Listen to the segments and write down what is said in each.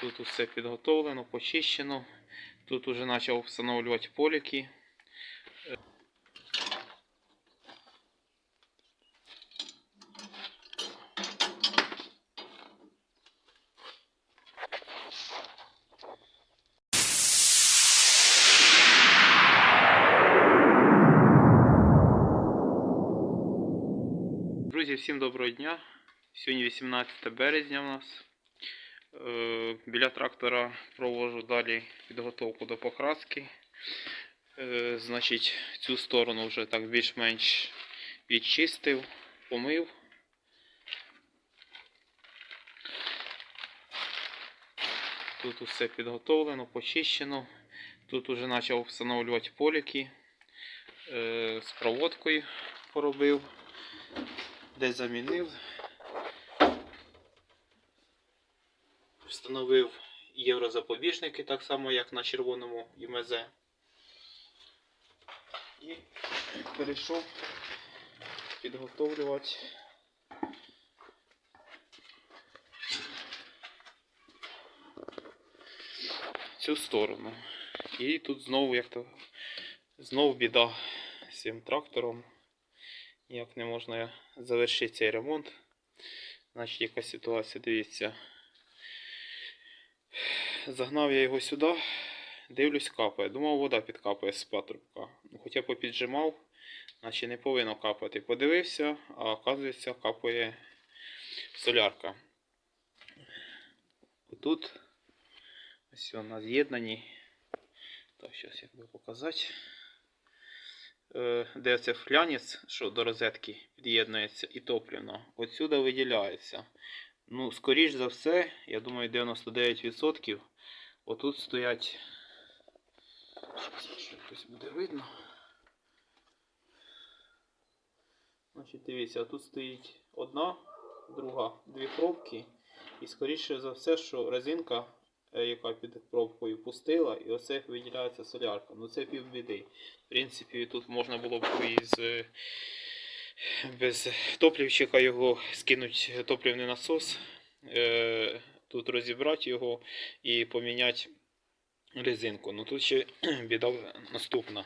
Тут усе підготовлено, почищено. Тут уже почав встановлювати поліки. Друзі, всім доброго дня. Сьогодні 18 березня у нас. Е, Біля трактора провожу далі підготовку до покраски. Е, Значить, цю сторону вже так більш-менш відчистив, помив. Тут усе підготовлено, почищено. Тут уже почав встановлювати поліки. Е, З проводкою поробив десь замінив. Встановив єврозапобіжники, так само як на червоному ЮМЗ. І перейшов підготовлювати цю сторону. І тут знову як то знову біда з цим трактором. Ніяк не можна завершити цей ремонт. Значить, яка ситуація, дивіться. Загнав я його сюди, дивлюсь, капає. Думав, вода підкапає з патрубка. Ну, Хоча попіджимав, наче не повинно капати. Подивився, а оказується, капає солярка. Отут ось на з'єднанні. Так, зараз як би показати е, де це флянець, що до розетки під'єднується, і топливно, отсюди виділяється. Ну, скоріш за все, я думаю, 99%. Отут стоять. Якось буде видно. Значить, дивіться, тут стоїть одна, друга, дві пробки. І скоріше за все, що резинка, е, яка під пробкою пустила, і оце виділяється солярка. Ну це півбіди. В принципі, тут можна було б із е, без топлівчика його скинути топливний насос, е, тут розібрати його і поміняти резинку. Ну тут ще біда наступна.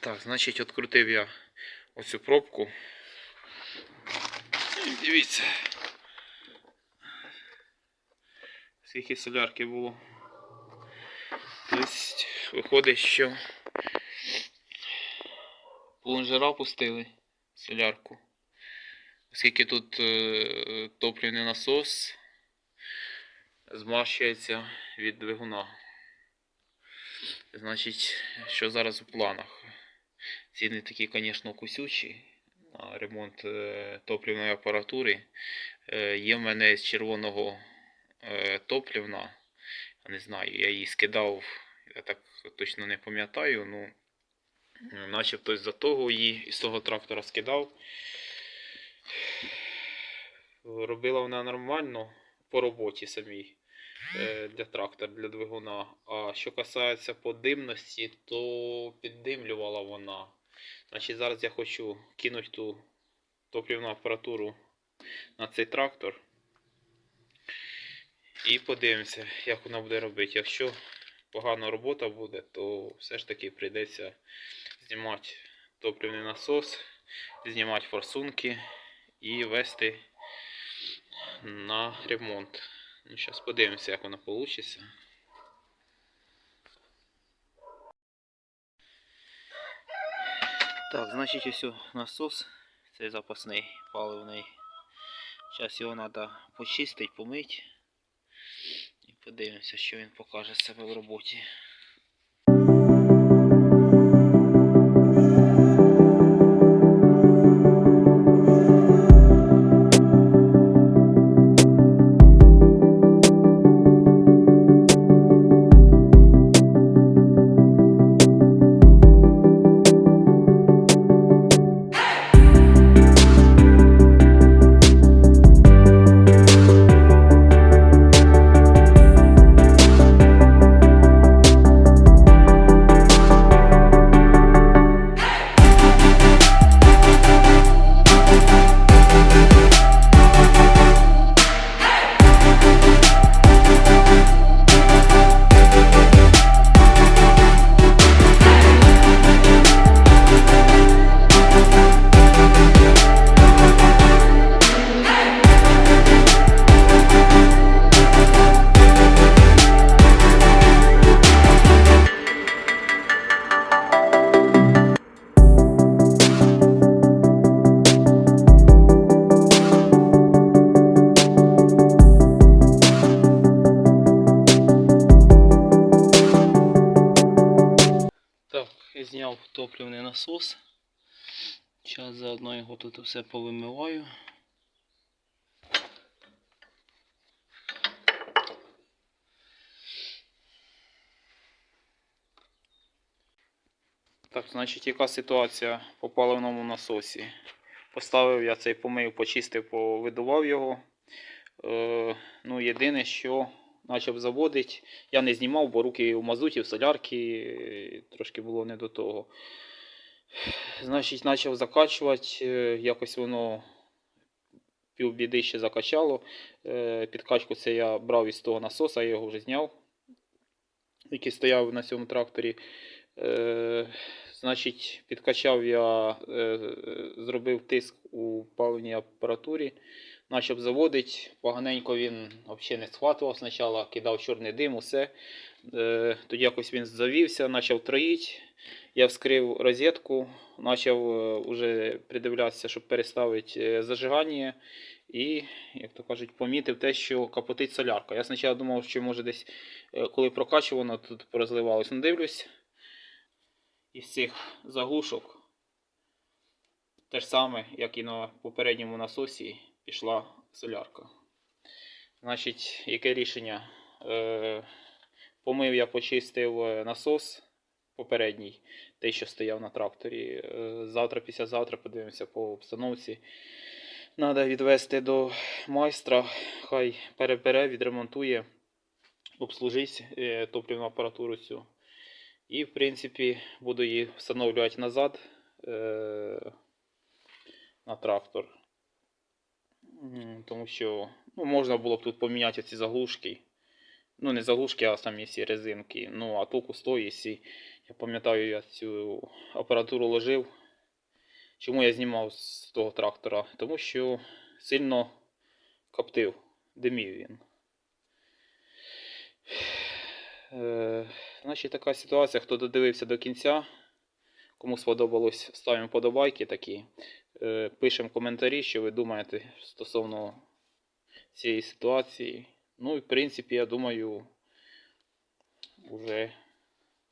Так, значить, відкрутив я оцю пробку. Дивіться. Скільки солярки було. Тобто, виходить, що плунжера пустили солярку. Оскільки тут е, топливний насос змащується від двигуна. Значить, що зараз у планах? Ціни такі, звісно, кусючі на ремонт е, топливної апаратури. Е, є в мене з червоного е, топливна. Не знаю, я її скидав, я так точно не пам'ятаю, ну начебто з-за того її із того трактора скидав. Робила вона нормально по роботі самій е, для трактора, для двигуна. А що касається подимності, то піддимлювала вона. Значить, зараз я хочу кинути ту топливну апаратуру на цей трактор. І подивимося, як вона буде робити. Якщо погана робота буде, то все ж таки прийдеться знімати топливний насос, знімати форсунки і вести на ремонт. Ну, зараз подивимося, як воно вийде. Так, значить ось насос, цей запасний паливний. Зараз його треба почистити, помити. І подивимося, що він покаже себе в роботі. Зняв топливний насос. Зараз заодно його тут все повимиваю. Так, значить, яка ситуація по паливному насосі? Поставив я цей помив, почистив, повидував його. Е, ну, єдине, що почав заводити, я не знімав, бо руки в мазуті, в солярки, трошки було не до того. Значить, почав закачувати, е, якось воно півбіди ще закачало. Е, Підкачку це я брав із того насоса, я його вже зняв, який стояв на цьому тракторі. Е, Значить, підкачав я, зробив тиск у паливній апаратурі, почав заводити. Поганенько він взагалі не схватував спочатку, кидав чорний дим, усе. Е, Тоді якось він завівся, почав троїти. Я вскрив розетку, почав вже придивлятися, щоб переставити е, зажигання. І, як то кажуть, помітив те, що капотить солярка. Я спочатку думав, що може десь, е, коли прокачувано, тут порозливалось. Ну, дивлюсь, із цих заглушок те ж саме, як і на попередньому насосі, пішла солярка. Значить, яке рішення? Е, помив я почистив е, насос попередній, той, що стояв на тракторі. Е, завтра, післязавтра подивимося по обстановці. Треба відвести до майстра, хай перебере, відремонтує, обслужить е, топливну апаратуру цю. І, в принципі, буду її встановлювати назад е- на трактор. Тому що ну, можна було б тут поміняти ці заглушки. Ну, не заглушки, а самі ці резинки. Ну, а толку якщо я пам'ятаю, я цю апаратуру ложив. Чому я знімав з того трактора? Тому що сильно коптив, димів він. Е, значить, така ситуація. Хто додивився до кінця, кому сподобалось, ставимо подобайки такі. Е, пишемо коментарі, що ви думаєте стосовно цієї ситуації. Ну і в принципі, я думаю, вже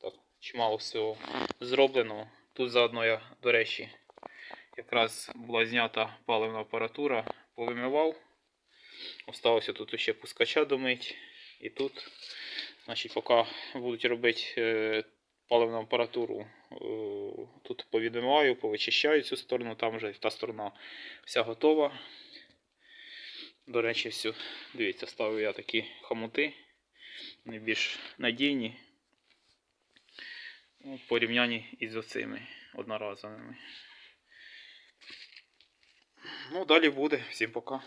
так чимало всього зроблено. Тут заодно я, до речі, якраз була знята паливна апаратура, повимивав. Осталося тут ще пускача домить. І тут, значить, поки будуть робити е, паливну апаратуру, е, тут повідмиваю, повичищаю цю сторону, там вже та сторона вся готова. До речі, всю, дивіться, ставив я такі хомути, вони більш надійні у порівнянні із оцими одноразовими. Ну, далі буде. Всім пока.